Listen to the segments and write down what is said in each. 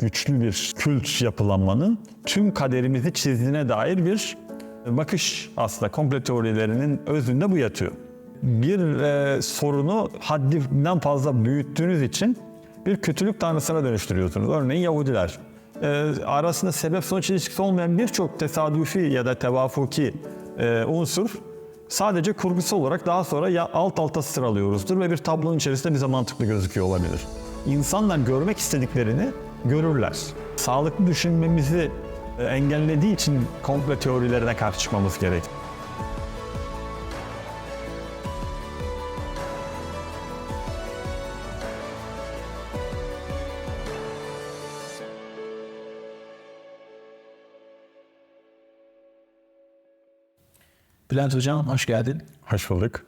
güçlü bir kült yapılanmanın tüm kaderimizi çizdiğine dair bir bakış aslında komple teorilerinin özünde bu yatıyor. Bir e, sorunu haddinden fazla büyüttüğünüz için bir kötülük tanrısına dönüştürüyorsunuz. Örneğin Yahudiler. E, arasında sebep sonuç ilişkisi olmayan birçok tesadüfi ya da tevafuki e, unsur sadece kurgusal olarak daha sonra ya alt alta sıralıyoruzdur ve bir tablonun içerisinde bize mantıklı gözüküyor olabilir. İnsanlar görmek istediklerini görürler. Sağlıklı düşünmemizi e, engellediği için komple teorilerine karşı çıkmamız gerek. Bülent Hocam hoş geldin. Hoş bulduk.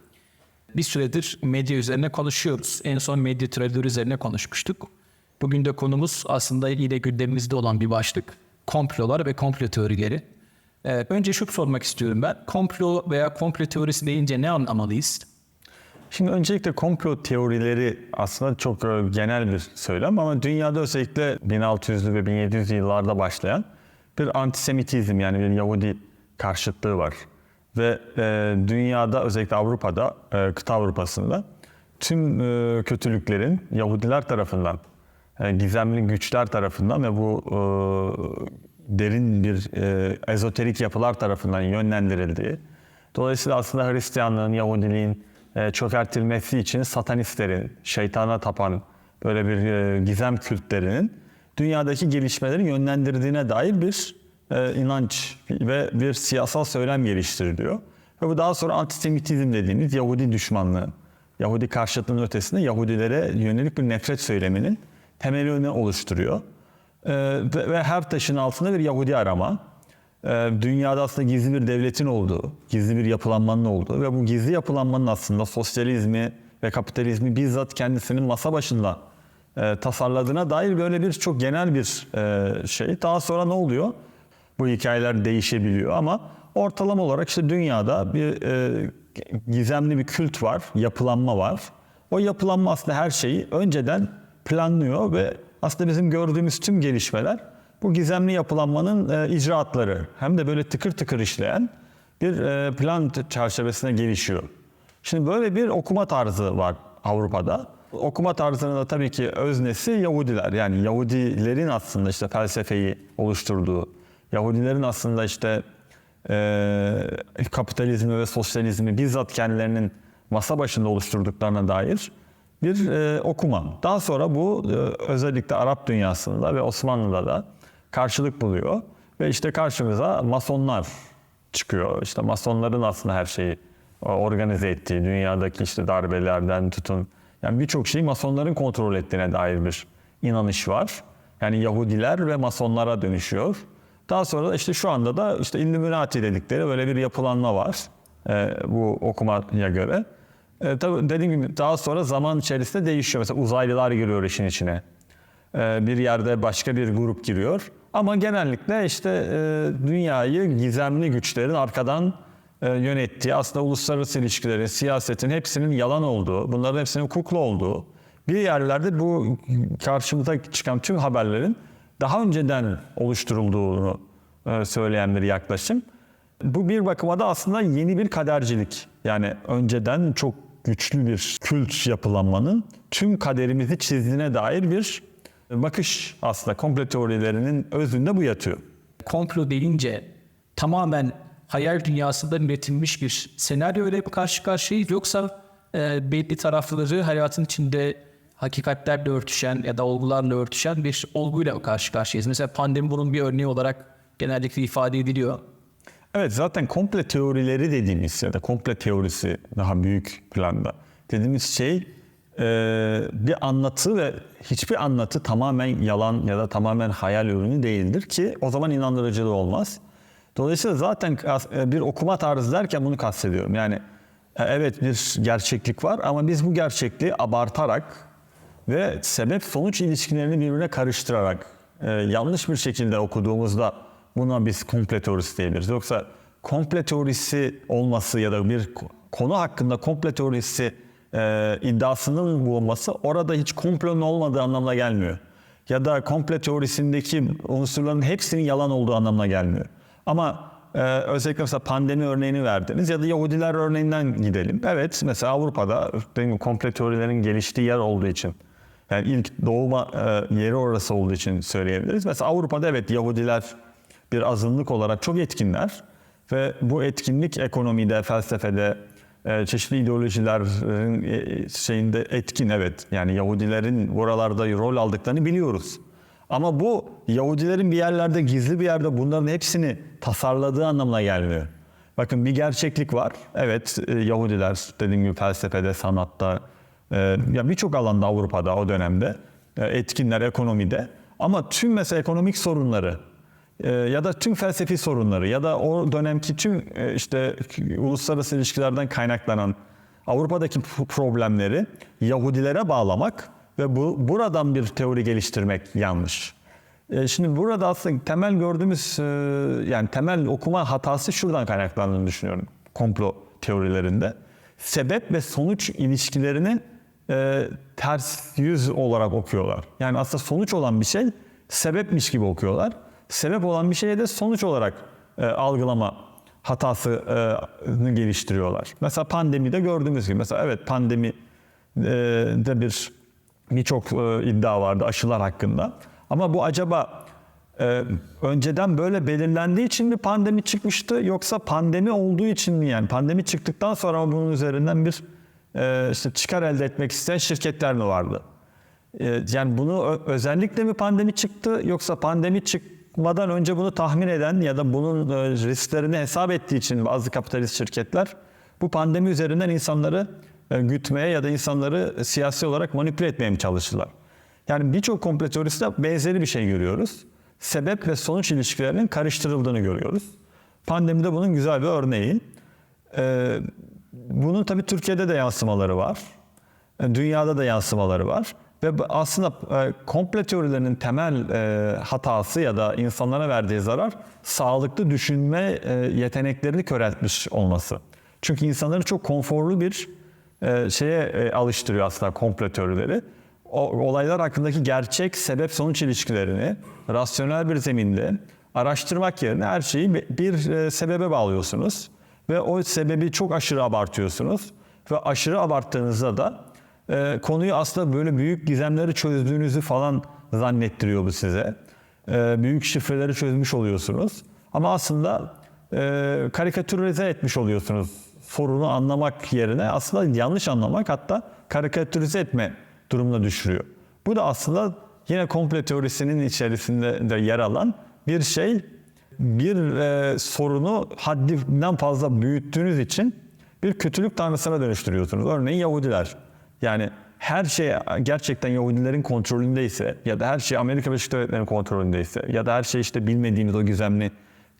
Bir süredir medya üzerine konuşuyoruz. En son medya türevleri üzerine konuşmuştuk. Bugün de konumuz aslında yine gündemimizde olan bir başlık. Komplolar ve komplo teorileri. Ee, önce şu sormak istiyorum ben. Komplo veya komplo teorisi deyince ne anlamalıyız? Şimdi öncelikle komplo teorileri aslında çok e, genel bir söylem ama dünyada özellikle 1600'lü ve 1700'lü yıllarda başlayan bir antisemitizm yani bir Yahudi karşıtlığı var. Ve e, dünyada özellikle Avrupa'da, e, kıta Avrupa'sında tüm e, kötülüklerin Yahudiler tarafından, gizemli güçler tarafından ve bu e, derin bir e, ezoterik yapılar tarafından yönlendirildiği, dolayısıyla aslında Hristiyanlığın, Yahudiliğin e, çökertilmesi için satanistlerin, şeytana tapan böyle bir e, gizem kültlerinin dünyadaki gelişmeleri yönlendirdiğine dair bir e, inanç ve bir siyasal söylem geliştiriliyor. Ve bu daha sonra antisemitizm dediğimiz Yahudi düşmanlığı, Yahudi karşıtlığının ötesinde Yahudilere yönelik bir nefret söyleminin temelini oluşturuyor. E, ve, ve her taşın altında bir Yahudi arama. E, dünyada aslında gizli bir devletin olduğu, gizli bir yapılanmanın olduğu ve bu gizli yapılanmanın aslında sosyalizmi ve kapitalizmi bizzat kendisinin masa başında e, tasarladığına dair böyle bir çok genel bir e, şey. Daha sonra ne oluyor? Bu hikayeler değişebiliyor ama ortalama olarak işte dünyada bir e, gizemli bir kült var, yapılanma var. O yapılanma aslında her şeyi önceden planlıyor ve aslında bizim gördüğümüz tüm gelişmeler bu gizemli yapılanmanın e, icraatları. Hem de böyle tıkır tıkır işleyen bir e, plan çerçevesine gelişiyor. Şimdi böyle bir okuma tarzı var Avrupa'da. Okuma tarzının da tabii ki öznesi Yahudiler. Yani Yahudilerin aslında işte felsefeyi oluşturduğu, Yahudilerin aslında işte e, kapitalizmi ve sosyalizmi bizzat kendilerinin masa başında oluşturduklarına dair bir e, okuma. Daha sonra bu e, özellikle Arap dünyasında ve Osmanlı'da da karşılık buluyor. Ve işte karşımıza masonlar çıkıyor. İşte masonların aslında her şeyi e, organize ettiği, dünyadaki işte darbelerden tutun. Yani birçok şeyi masonların kontrol ettiğine dair bir inanış var. Yani Yahudiler ve masonlara dönüşüyor. Daha sonra da işte şu anda da işte Illuminati dedikleri böyle bir yapılanma var. e, bu okumaya göre. E, tabii dediğim gibi daha sonra zaman içerisinde değişiyor. Mesela uzaylılar giriyor işin içine. E, bir yerde başka bir grup giriyor. Ama genellikle işte e, dünyayı gizemli güçlerin arkadan e, yönettiği, aslında uluslararası ilişkilerin, siyasetin hepsinin yalan olduğu, bunların hepsinin kukla olduğu bir yerlerde bu karşımıza çıkan tüm haberlerin daha önceden oluşturulduğunu e, söyleyen bir yaklaşım. Bu bir bakıma da aslında yeni bir kadercilik. Yani önceden çok güçlü bir kült yapılanmanın tüm kaderimizi çizdiğine dair bir bakış aslında komple teorilerinin özünde bu yatıyor. Komplo deyince tamamen hayal dünyasında üretilmiş bir senaryo ile karşı karşıyayız yoksa e, belli tarafları hayatın içinde hakikatlerle örtüşen ya da olgularla örtüşen bir olguyla karşı karşıyayız? Mesela pandemi bunun bir örneği olarak genellikle ifade ediliyor. Evet zaten komple teorileri dediğimiz ya da komple teorisi daha büyük planda dediğimiz şey e, bir anlatı ve hiçbir anlatı tamamen yalan ya da tamamen hayal ürünü değildir ki o zaman inandırıcılığı olmaz. Dolayısıyla zaten e, bir okuma tarzı derken bunu kastediyorum. Yani e, evet bir gerçeklik var ama biz bu gerçekliği abartarak ve sebep sonuç ilişkilerini birbirine karıştırarak yanlış bir şekilde okuduğumuzda buna biz komple teorisi diyebiliriz. Yoksa komple teorisi olması ya da bir konu hakkında komple teorisi e, iddiasının bulunması orada hiç komplonun olmadığı anlamına gelmiyor. ya da komple teorisindeki unsurların hepsinin yalan olduğu anlamına gelmiyor. Ama e, özellikle mesela pandemi örneğini verdiniz ya da Yahudiler örneğinden gidelim. Evet mesela Avrupa'da benim komple teorilerin geliştiği yer olduğu için yani ilk doğuma e, yeri orası olduğu için söyleyebiliriz. Mesela Avrupa'da evet Yahudiler bir azınlık olarak çok etkinler ve bu etkinlik ekonomide, felsefede, e, çeşitli ideolojilerin e, şeyinde etkin evet. Yani Yahudilerin buralarda rol aldıklarını biliyoruz. Ama bu Yahudilerin bir yerlerde gizli bir yerde bunların hepsini tasarladığı anlamına gelmiyor. Bakın bir gerçeklik var. Evet e, Yahudiler dediğim gibi felsefede, sanatta, ya birçok alanda Avrupa'da o dönemde etkinler ekonomide. Ama tüm mesela ekonomik sorunları ya da tüm felsefi sorunları ya da o dönemki tüm e, işte uluslararası ilişkilerden kaynaklanan Avrupa'daki problemleri Yahudilere bağlamak ve bu buradan bir teori geliştirmek yanlış. E, Şimdi burada aslında temel gördüğümüz e, yani temel okuma hatası şuradan kaynaklandığını düşünüyorum komplo teorilerinde. Sebep ve sonuç ilişkilerini e, ters yüz olarak okuyorlar. Yani aslında sonuç olan bir şey sebepmiş gibi okuyorlar. Sebep olan bir şeye de sonuç olarak e, algılama hatasını geliştiriyorlar. Mesela pandemide gördüğümüz gibi mesela evet pandemi de bir birçok e, iddia vardı aşılar hakkında. Ama bu acaba e, önceden böyle belirlendiği için mi pandemi çıkmıştı yoksa pandemi olduğu için mi yani pandemi çıktıktan sonra bunun üzerinden bir e, işte çıkar elde etmek isteyen şirketler mi vardı? E, yani bunu özellikle mi pandemi çıktı yoksa pandemi çıkmadan önce bunu tahmin eden ya da bunun e, risklerini hesap ettiği için bazı kapitalist şirketler bu pandemi üzerinden insanları e, gütmeye ya da insanları siyasi olarak manipüle etmeye mi çalıştılar? Yani birçok komplo teorisinde benzeri bir şey görüyoruz. Sebep ve sonuç ilişkilerinin karıştırıldığını görüyoruz. Pandemide bunun güzel bir örneği. Bunun tabii Türkiye'de de yansımaları var. E, Dünyada da yansımaları var. Ve aslında e, komple teorilerinin temel e, hatası ya da insanlara verdiği zarar sağlıklı düşünme e, yeteneklerini köreltmiş olması. Çünkü insanları çok konforlu bir şeye alıştırıyor aslında komple teorileri. O, olaylar hakkındaki gerçek sebep sonuç ilişkilerini rasyonel bir zeminde araştırmak yerine her şeyi bir- sebebe bağlıyorsunuz ve o sebebi çok aşırı abartıyorsunuz ve aşırı abarttığınızda da e, konuyu aslında böyle büyük gizemleri çözdüğünüzü falan zannettiriyor bu size. E, büyük şifreleri çözmüş oluyorsunuz. Ama aslında e, karikatürize etmiş oluyorsunuz. Sorunu anlamak yerine aslında yanlış anlamak hatta karikatürize etme durumuna düşürüyor. Bu da aslında yine komple teorisinin içerisinde de yer alan bir şey. Bir e, sorunu haddinden fazla büyüttüğünüz için bir kötülük tanrısına dönüştürüyorsunuz. Örneğin Yahudiler. Yani her şey gerçekten Yahudilerin kontrolündeyse ya da her şey Amerika Birleşik Devletleri'nin kontrolündeyse ya da her şey işte bilmediğimiz o gizemli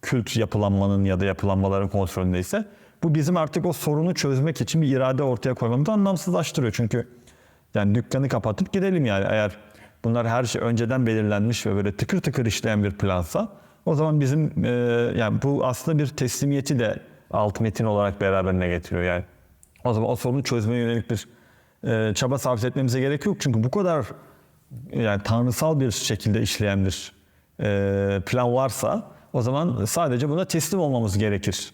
kült yapılanmanın ya da yapılanmaların kontrolündeyse bu bizim artık o sorunu çözmek için bir irade ortaya koymamızı anlamsızlaştırıyor. Çünkü yani dükkanı kapatıp gidelim yani eğer bunlar her şey önceden belirlenmiş ve böyle tıkır tıkır işleyen bir plansa o zaman bizim e, yani bu aslında bir teslimiyeti de alt metin olarak beraberine getiriyor yani. O zaman o sorunu çözmeye yönelik bir e, çaba sarf etmemize gerek yok. Çünkü bu kadar yani tanrısal bir şekilde işleyen bir e, plan varsa o zaman sadece buna teslim olmamız gerekir.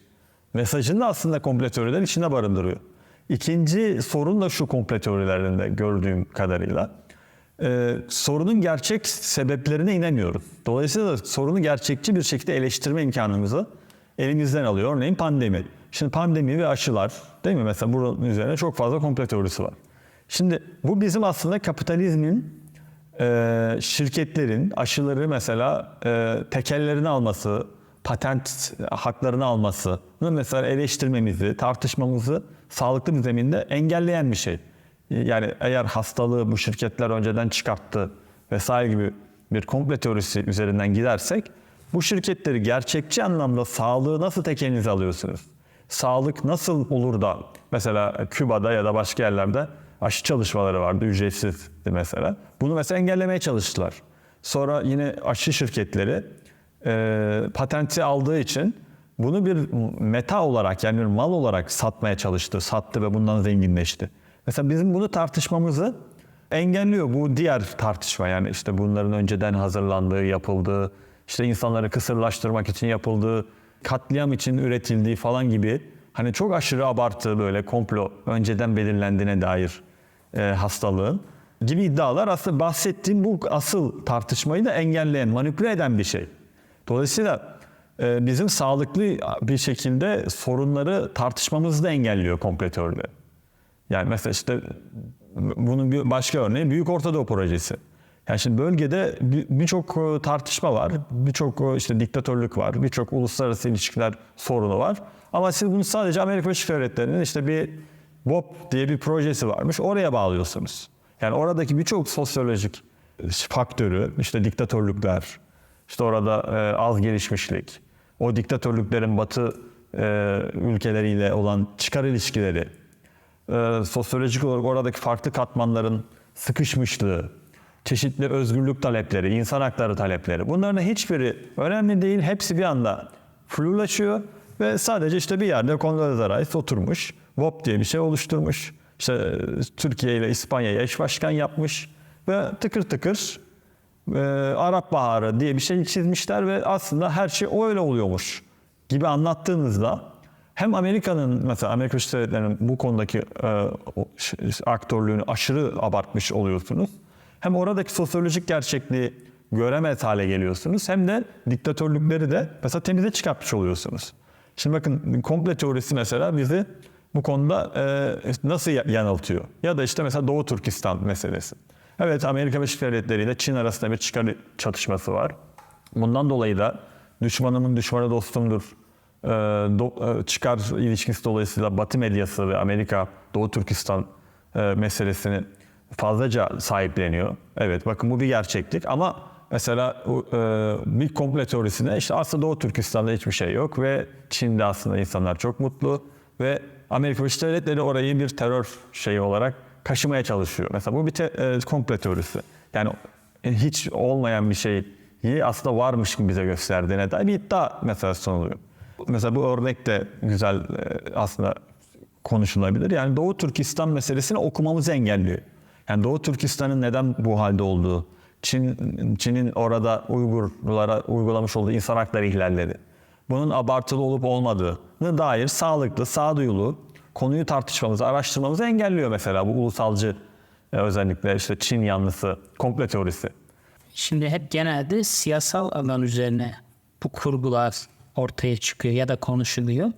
Mesajını da aslında komple teoriler içinde barındırıyor. İkinci sorun da şu komple teorilerinde gördüğüm kadarıyla. e, sorunun gerçek sebeplerine inanıyoruz. Dolayısıyla sorunu gerçekçi bir şekilde eleştirme imkanımızı elimizden alıyor. Örneğin pandemi. Şimdi pandemi ve aşılar değil mi? Mesela bunun üzerine çok fazla komple teorisi var. Şimdi bu bizim aslında kapitalizmin e, şirketlerin aşıları mesela e, tekellerini alması, patent haklarını alması mesela eleştirmemizi, tartışmamızı sağlıklı bir zeminde engelleyen bir şey. Yani eğer hastalığı bu şirketler önceden çıkarttı vesaire gibi bir komple teorisi üzerinden gidersek bu şirketleri gerçekçi anlamda sağlığı nasıl tek elinize alıyorsunuz? Sağlık nasıl olur da mesela Küba'da ya da başka yerlerde aşı çalışmaları vardı ücretsizdi mesela. Bunu mesela engellemeye çalıştılar. Sonra yine aşı şirketleri e, patenti aldığı için bunu bir meta olarak yani bir mal olarak satmaya çalıştı. Sattı ve bundan zenginleşti. Mesela bizim bunu tartışmamızı engelliyor. Bu diğer tartışma yani işte bunların önceden hazırlandığı, yapıldığı, işte insanları kısırlaştırmak için yapıldığı, katliam için üretildiği falan gibi hani çok aşırı abartı böyle komplo önceden belirlendiğine dair e, hastalığın gibi iddialar aslında bahsettiğim bu asıl tartışmayı da engelleyen, manipüle eden bir şey. Dolayısıyla e, bizim sağlıklı bir şekilde sorunları tartışmamızı da engelliyor komplo teorileri. Yani mesela işte bunun bir başka örneği Büyük Ortadoğu Projesi. Yani şimdi bölgede bir- birçok e, tartışma var, birçok e, işte diktatörlük var, birçok uluslararası ilişkiler sorunu var. Ama siz bunu sadece Amerika Birleşik Devletleri'nin işte bir BOP diye bir projesi varmış, oraya bağlıyorsunuz. Yani oradaki birçok sosyolojik faktörü, işte diktatörlükler, işte orada e, az gelişmişlik, o diktatörlüklerin batı e, ülkeleriyle olan çıkar ilişkileri, e, sosyolojik olarak oradaki farklı katmanların sıkışmışlığı, çeşitli özgürlük talepleri, insan hakları talepleri bunların hiçbiri önemli değil. Hepsi bir anda flulaşıyor ve sadece işte bir yerde Condoleezza Rice oturmuş, VOP diye bir şey oluşturmuş. İşte e, Türkiye ile İspanya'ya eş başkan yapmış ve tıkır tıkır e, Arap Baharı diye bir şey çizmişler ve aslında her şey öyle oluyormuş gibi anlattığınızda hem Amerika'nın mesela Amerika Devletleri'nin bu konudaki e, aktörlüğünü aşırı abartmış oluyorsunuz. Hem oradaki sosyolojik gerçekliği göremez hale geliyorsunuz. Hem de diktatörlükleri de mesela temize çıkartmış oluyorsunuz. Şimdi bakın komple teorisi mesela bizi bu konuda e, nasıl ya- yanıltıyor? Ya da işte mesela Doğu Türkistan meselesi. Evet Amerika Birleşik Devletleri ile Çin arasında bir çıkar çatışması var. Bundan dolayı da düşmanımın düşmanı dostumdur. e, do- e, çıkar ilişkisi dolayısıyla Batı medyası ve Amerika Doğu Türkistan e, meselesini fazlaca sahipleniyor. Evet bakın bu bir gerçeklik ama mesela e, bir komple teorisine işte aslında Doğu Türkistan'da hiçbir şey yok ve Çin'de aslında insanlar çok mutlu ve Amerika Birleşik Devletleri orayı bir terör şeyi olarak kaşımaya çalışıyor. Mesela bu bir te, e, komple teorisi. Yani e, hiç olmayan bir şeyi aslında varmış gibi bize gösterdiğine dair bir iddia mesela sunuluyor. Mesela bu örnek de güzel e, aslında konuşulabilir. Yani Doğu Türkistan meselesini okumamızı engelliyor. Yani Doğu Türkistan'ın neden bu halde olduğu, Çin, Çin'in orada Uygurlara uygulamış olduğu insan hakları ihlalleri, bunun abartılı olup olmadığını dair sağlıklı, sağduyulu konuyu tartışmamızı, araştırmamızı engelliyor mesela bu ulusalcı e, özellikle işte Çin yanlısı komple teorisi. Şimdi hep genelde siyasal alan üzerine bu kurgular ortaya çıkıyor ya da konuşuluyor.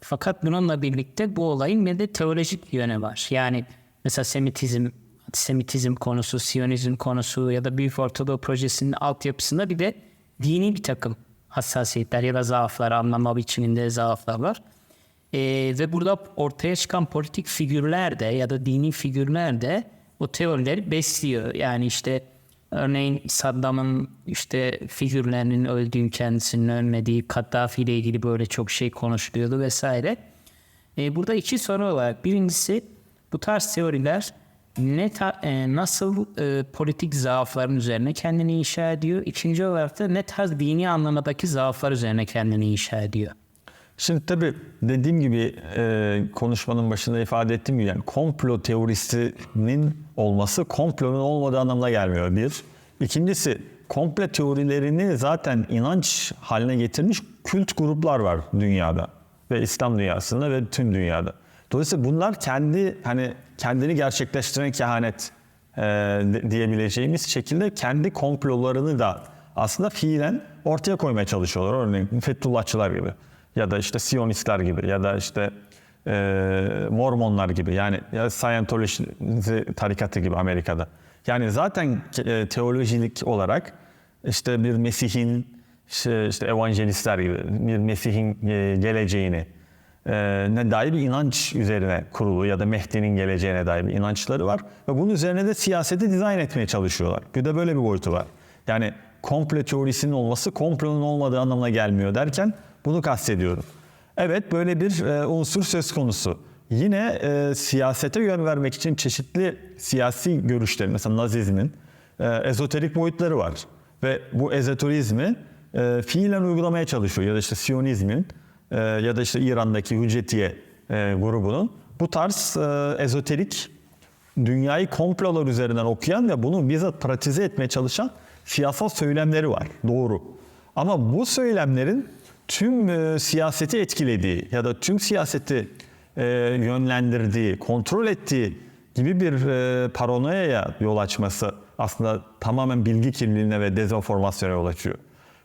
Fakat bununla birlikte bu olayın bir de teolojik yönü var. Yani mesela Semitizm, Semitizm konusu, Siyonizm konusu ya da Büyük Ortadoğu Projesi'nin altyapısında bir de dini bir takım hassasiyetler ya da zaaflar, anlama biçiminde zaaflar var. Ee, ve burada ortaya çıkan politik figürler de ya da dini figürler de o teorileri besliyor. Yani işte örneğin Saddam'ın işte figürlerinin öldüğü kendisinin ölmediği, Kaddafi ile ilgili böyle çok şey konuşuluyordu vesaire. Ee, burada iki soru var. Birincisi bu tarz teoriler ne ta- e, nasıl e, politik zaafların üzerine kendini inşa ediyor? İkinci olarak da ne tarz dini anlamadaki zaaflar üzerine kendini inşa ediyor? Şimdi tabii dediğim gibi e, konuşmanın başında ifade ettiğim gibi yani komplo teorisinin olması komplonun olmadığı anlamına gelmiyor bir. İkincisi komple teorilerini zaten inanç haline getirmiş kült gruplar var dünyada ve İslam dünyasında ve tüm dünyada. Dolayısıyla bunlar kendi hani kendini gerçekleştiren kehanet e, diyebileceğimiz şekilde kendi komplolarını da aslında fiilen ortaya koymaya çalışıyorlar. Örneğin Fethullahçılar gibi ya da işte Siyonistler gibi ya da işte e, Mormonlar gibi yani ya Scientology tarikatı gibi Amerika'da. Yani zaten e, teolojik olarak işte bir Mesih'in işte, işte evangelistler gibi bir Mesih'in e, geleceğini ne dair bir inanç üzerine kurulu ya da Mehdi'nin geleceğine dair bir inançları var ve bunun üzerine de siyaseti dizayn etmeye çalışıyorlar. Bir de böyle bir boyutu var. Yani komple teorisinin olması komplonun olmadığı anlamına gelmiyor derken bunu kastediyorum. Evet böyle bir e, unsur söz konusu. Yine e, siyasete yön vermek için çeşitli siyasi görüşlerin mesela Nazizmin e, ezoterik boyutları var. Ve bu ezoterizmi e, fiilen uygulamaya çalışıyor. Ya da işte Siyonizmin e, ya da işte İran'daki Hüccetiye e, grubunun bu tarz e, ezoterik dünyayı komplolar üzerinden okuyan ve bunu bizzat pratize etmeye çalışan siyasal söylemleri var. Doğru. Ama bu söylemlerin tüm e, siyaseti etkilediği ya da tüm siyaseti e, yönlendirdiği, kontrol ettiği gibi bir e, paranoyaya yol açması aslında tamamen bilgi kirliliğine ve dezenformasyona yol açıyor.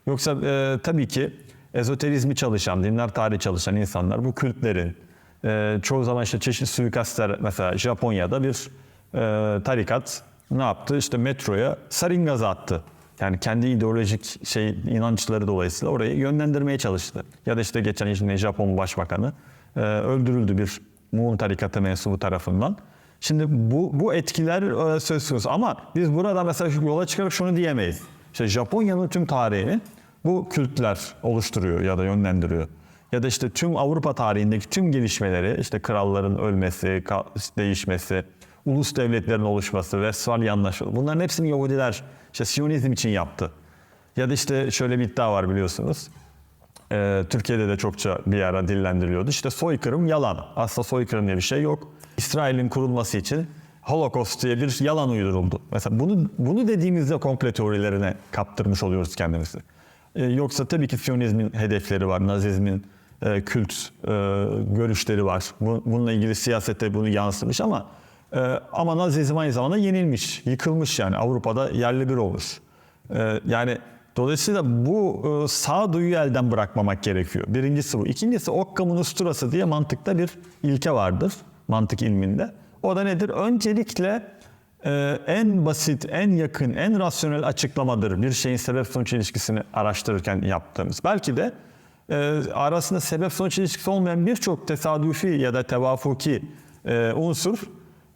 Yoksa e, tabii ki ezoterizmi çalışan, dinler tarihi çalışan insanlar bu kültlerin e, çoğu zaman işte çeşitli suikastler mesela Japonya'da bir e, tarikat ne yaptı? İşte metroya sarin gazı attı. Yani kendi ideolojik şey inançları dolayısıyla orayı yönlendirmeye çalıştı. Ya da işte geçen işte Japon başbakanı e, öldürüldü bir Muğum tarikatı mensubu tarafından. Şimdi bu bu etkiler e, söz konusu ama biz burada mesela yola çıkarak şunu diyemeyiz. İşte Japonya'nın tüm tarihini bu kültler oluşturuyor ya da yönlendiriyor. Ya da işte tüm Avrupa tarihindeki tüm gelişmeleri işte kralların ölmesi, değişmesi, ulus devletlerin oluşması, Westfalia Anlaşması bunların hepsini Yahudiler işte Siyonizm için yaptı. Ya da işte şöyle bir iddia var biliyorsunuz. Ee, Türkiye'de de çokça bir ara dillendiriliyordu. İşte soykırım yalan. Aslında soykırım diye bir şey yok. İsrail'in kurulması için Holocaust diye bir yalan uyduruldu. Mesela bunu bunu dediğimizde komple teorilerine kaptırmış oluyoruz kendimizi. Ee, yoksa tabii ki Siyonizmin hedefleri var, Nazizmin e, kült e, görüşleri var. Bu- bununla ilgili siyasette bunu yansımış ama e, ama Nazizm aynı zamanda yenilmiş, yıkılmış yani Avrupa'da yerli bir. Ee, yani dolayısıyla bu e, sağduyu elden bırakmamak gerekiyor. Birincisi bu. İkincisi Occam'ın usturası diye mantıkta bir ilke vardır mantık ilminde. O da nedir? Öncelikle e, en basit, en yakın, en rasyonel açıklamadır bir şeyin sebep sonuç ilişkisini araştırırken yaptığımız. Belki de e, arasında sebep sonuç ilişkisi olmayan birçok tesadüfi ya da tevafuki e, unsur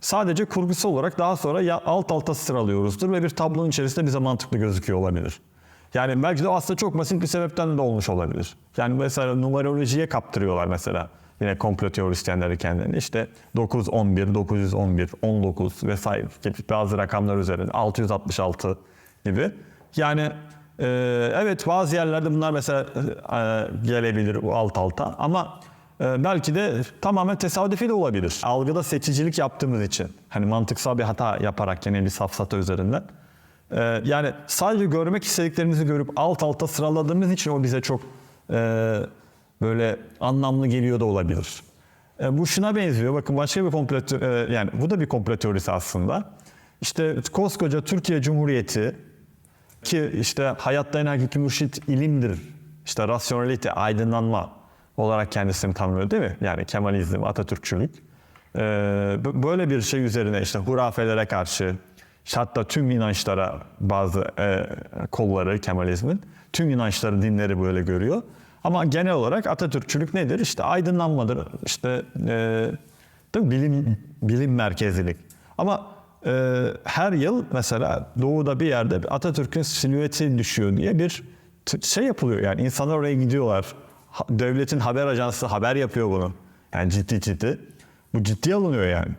sadece kurgusal olarak daha sonra ya alt alta sıralıyoruzdur ve bir tablonun içerisinde bize mantıklı gözüküyor olabilir. Yani belki de aslında çok basit bir sebepten de olmuş olabilir. Yani mesela numerolojiye kaptırıyorlar mesela. Yine komplo teorisyenleri kendilerini. İşte 9, 11, 911, 19 vesaire gibi bazı rakamlar üzerinde 666 gibi. Yani e, evet bazı yerlerde bunlar mesela e, gelebilir alt alta ama ee, belki de tamamen tesadüfi de olabilir. Algıda seçicilik yaptığımız için. Hani mantıksal bir hata yaparak yine bir safsata üzerinden. Ee, yani sadece görmek istediklerimizi görüp alt alta sıraladığımız için o bize çok e, böyle anlamlı geliyor da olabilir. E, bu şuna benziyor. Bakın başka bir komplo e, yani bu da bir komplo teorisi aslında. İşte koskoca Türkiye Cumhuriyeti ki işte hayatta en hakiki mürşit ilimdir. İşte rasyonelite, aydınlanma olarak kendisini tanımlıyor değil mi? Yani Kemalizm, Atatürkçülük. B- böyle bir şey üzerine işte hurafelere karşı, işte hatta tüm inançlara bazı e, kolları Kemalizmin, tüm inançları, dinleri böyle görüyor. Ama genel olarak Atatürkçülük nedir? İşte aydınlanmadır, işte e, mi? bilim bilim merkezlilik. Ama e, her yıl mesela doğuda bir yerde Atatürk'ün silüeti düşüyor diye bir şey yapılıyor. Yani insanlar oraya gidiyorlar. Devletin haber ajansı haber yapıyor bunu. Yani ciddi ciddi. Bu ciddi alınıyor yani.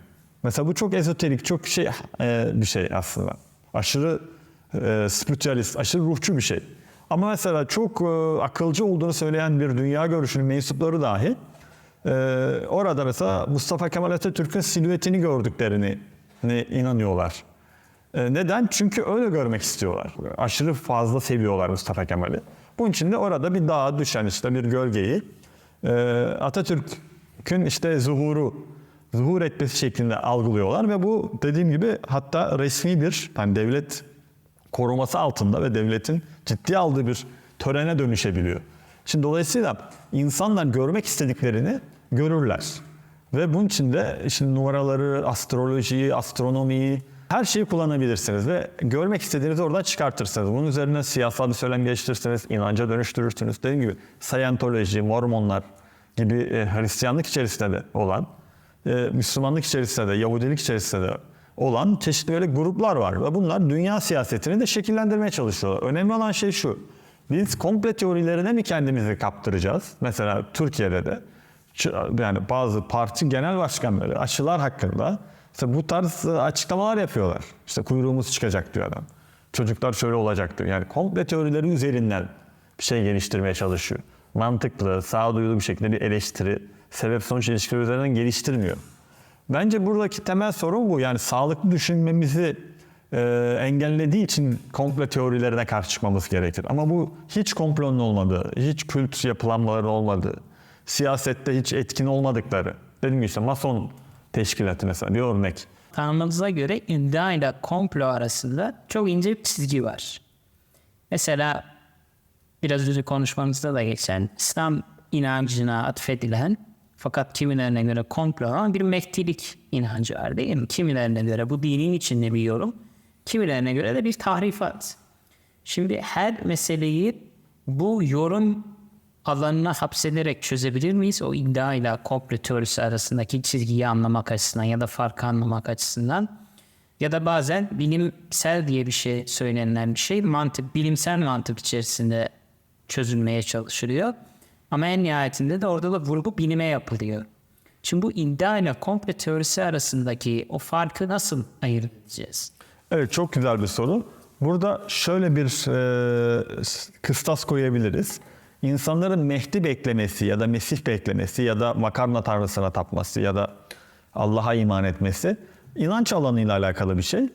Mesela bu çok ezoterik, çok şey e, bir şey aslında. Aşırı e, spiritüalist, aşırı ruhçu bir şey. Ama mesela çok e, akılcı olduğunu söyleyen bir dünya görüşünün mensupları dahi ee, orada mesela Mustafa Kemal Atatürk'ün silüetini gördüklerini inanıyorlar. Ee, neden? Çünkü öyle görmek istiyorlar. Aşırı fazla seviyorlar Mustafa Kemal'i. Bunun için de orada bir dağa düşen işte bir gölgeyi e, Atatürk'ün işte zuhuru, zuhur etmesi şeklinde algılıyorlar ve bu dediğim gibi hatta resmi bir yani devlet koruması altında ve devletin ciddi aldığı bir törene dönüşebiliyor. Şimdi dolayısıyla insanlar görmek istediklerini görürler. Ve bunun için de şimdi numaraları, astrolojiyi, astronomiyi her şeyi kullanabilirsiniz ve görmek istediğinizi oradan çıkartırsınız. Bunun üzerine siyasal bir söylem geliştirirsiniz, inanca dönüştürürsünüz. Dediğim gibi Scientology, Mormonlar gibi e, Hristiyanlık içerisinde de olan, e, Müslümanlık içerisinde de, Yahudilik içerisinde de olan çeşitli böyle gruplar var. Ve bunlar dünya siyasetini de şekillendirmeye çalışıyorlar. Önemli olan şey şu. Biz komple teorilerine mi kendimizi kaptıracağız? Mesela Türkiye'de de yani bazı parti genel başkanları aşılar hakkında işte bu tarz e, açıklamalar yapıyorlar. İşte kuyruğumuz çıkacak diyor adam. Çocuklar şöyle olacak diyor. Yani komple teorileri üzerinden bir şey geliştirmeye çalışıyor. Mantıklı, sağduyulu bir şekilde bir eleştiri, sebep sonuç ilişkileri üzerinden geliştirmiyor. Bence buradaki temel sorun bu. Yani sağlıklı düşünmemizi e, engellediği için komplo teorilerine karşı çıkmamız gerekir. Ama bu hiç komplonun olmadığı, hiç kült yapılanmaların olmadığı, siyasette hiç etkin olmadıkları. Dedim işte Mason teşkilatı mesela bir örnek. Tanrımıza göre iddia ile komplo arasında çok ince bir çizgi var. Mesela biraz önce konuşmamızda da geçen İslam inancına atfedilen fakat kimilerine göre komplo olan bir mehdilik inancı var değil mi? Kimilerine göre bu dinin içinde bir yorum, kimilerine göre de bir tahrifat. Şimdi her meseleyi bu yorum alanına hapsederek çözebilir miyiz? O iddia ile komplo teorisi arasındaki çizgiyi anlamak açısından ya da farkı anlamak açısından. Ya da bazen bilimsel diye bir şey söylenilen bir şey mantık, bilimsel mantık içerisinde çözülmeye çalışılıyor. Ama en nihayetinde de orada da vurgu bilime yapılıyor. Şimdi bu iddia ile komplo teorisi arasındaki o farkı nasıl ayırt edeceğiz? Evet çok güzel bir soru. Burada şöyle bir e, kıstas koyabiliriz. İnsanların Mehdi beklemesi ya da Mesih beklemesi ya da makarna tanrısına tapması ya da Allah'a iman etmesi inanç alanıyla alakalı bir şey.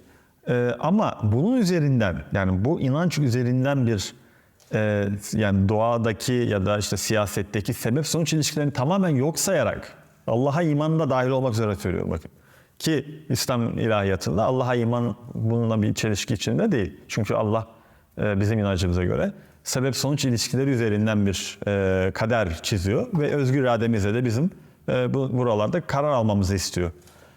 E, ama bunun üzerinden yani bu inanç üzerinden bir e, yani doğadaki ya da işte siyasetteki sebep sonuç ilişkilerini tamamen yok sayarak Allah'a iman da dahil olmak üzere söylüyorum bakın. Ki İslam ilahiyatında Allah'a iman bununla bir çelişki içinde değil. Çünkü Allah e, bizim inancımıza göre sebep sonuç ilişkileri üzerinden bir e, kader çiziyor ve özgür irademizle de bizim e, bu buralarda karar almamızı istiyor.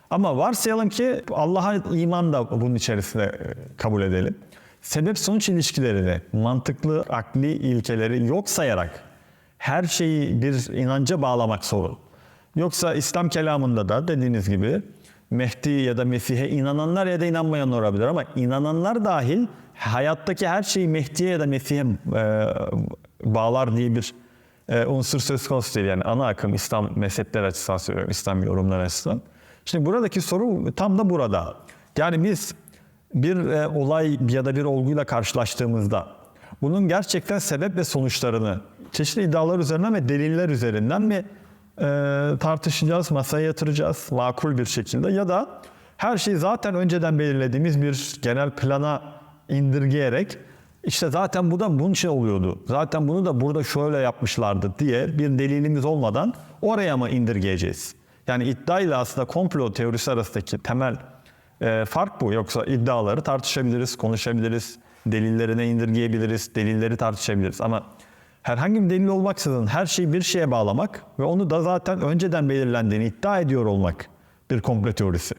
Ama varsayalım ki Allah'a iman da bunun içerisinde e, kabul edelim. Sebep sonuç ilişkilerini, mantıklı akli ilkeleri yok sayarak her şeyi bir inanca bağlamak sorun. Yoksa İslam kelamında da dediğiniz gibi Mehdi ya da Mesih'e inananlar ya da inanmayanlar olabilir ama inananlar dahil hayattaki her şeyi Mehdi'ye ya da Mesih'e e, bağlar diye bir e, unsur söz konusu değil. Yani ana akım İslam mezhepler açısından söylüyorum, İslam yorumlar açısından. Şimdi buradaki soru tam da burada. Yani biz bir e, olay ya da bir olguyla karşılaştığımızda bunun gerçekten sebep ve sonuçlarını çeşitli iddialar üzerinden ve deliller üzerinden mi e, tartışacağız, masaya yatıracağız makul bir şekilde ya da her şeyi zaten önceden belirlediğimiz bir genel plana indirgeyerek işte zaten bu da bunun için oluyordu. Zaten bunu da burada şöyle yapmışlardı diye bir delilimiz olmadan oraya mı indirgeyeceğiz? Yani iddia ile aslında komplo teorisi arasındaki temel e, fark bu. Yoksa iddiaları tartışabiliriz, konuşabiliriz, delillerine indirgeyebiliriz, delilleri tartışabiliriz. Ama herhangi bir delil olmaksızın her şeyi bir şeye bağlamak ve onu da zaten önceden belirlendiğini iddia ediyor olmak bir komplo teorisi.